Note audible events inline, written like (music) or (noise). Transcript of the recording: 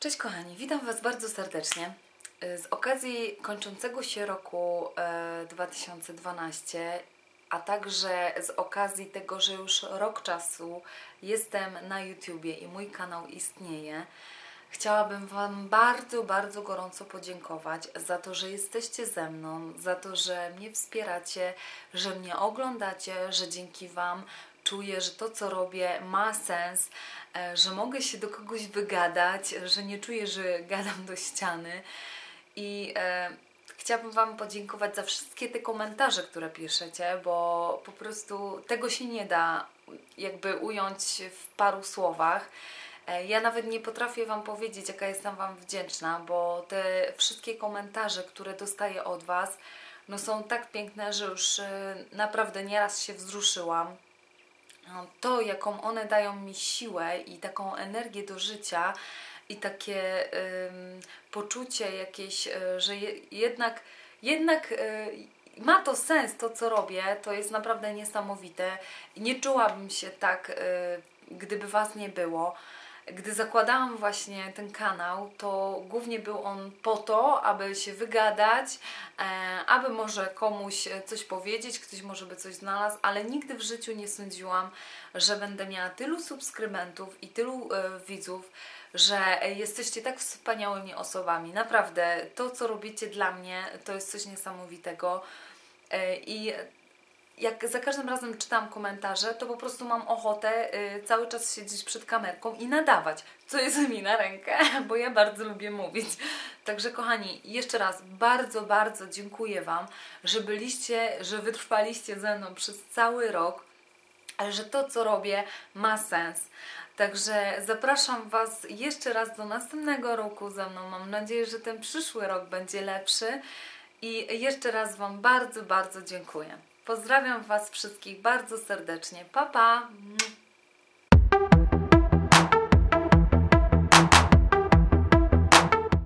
Cześć kochani, witam Was bardzo serdecznie. Y, Z okazji kończącego się roku e, 2012, a także z okazji tego, że już rok czasu jestem na YouTubie i mój kanał istnieje, chciałabym Wam bardzo, bardzo gorąco podziękować za to, że jesteście ze mną, za to, że mnie wspieracie, że mnie oglądacie, że dzięki Wam czuję, że to, co robię, ma sens, e, że mogę się do kogoś wygadać, że nie czuję, że gadam do ściany. I e, chciałabym Wam podziękować za wszystkie te komentarze, które piszecie, bo po prostu tego się nie da jakby ująć w paru słowach. E, Ja nawet nie potrafię Wam powiedzieć, jaka jestem Wam wdzięczna, bo te wszystkie komentarze, które dostaję od Was, no są tak piękne, że już naprawdę nieraz się wzruszyłam. No, to, jaką one dają mi siłę i taką energię do życia i takie poczucie jakieś, y, że je, jednak, jednak y, ma to sens, to co robię, to jest naprawdę niesamowite. Nie czułabym się tak, y, gdyby Was nie było. Gdy zakładałam właśnie ten kanał, to głównie był on po to, aby się wygadać, e, aby może komuś coś powiedzieć, ktoś może by coś znalazł, ale nigdy w życiu nie sądziłam, że będę miała tylu subskrybentów i tylu e, widzów, że jesteście tak wspaniałymi osobami. Naprawdę, to co robicie dla mnie, to jest coś niesamowitego. E, I jak za każdym razem czytam komentarze, to po prostu mam ochotę y, cały czas siedzieć przed kamerką i nadawać, co jest mi na rękę, (laughs) bo ja bardzo lubię mówić. Także kochani, jeszcze raz bardzo, bardzo dziękuję Wam, że byliście, że wytrwaliście ze mną przez cały rok, ale że to, co robię, ma sens. Także zapraszam Was jeszcze raz do następnego roku ze mną. Mam nadzieję, że ten przyszły rok będzie lepszy. I jeszcze raz Wam bardzo, bardzo dziękuję. Pozdrawiam Was wszystkich bardzo serdecznie. Pa, pa!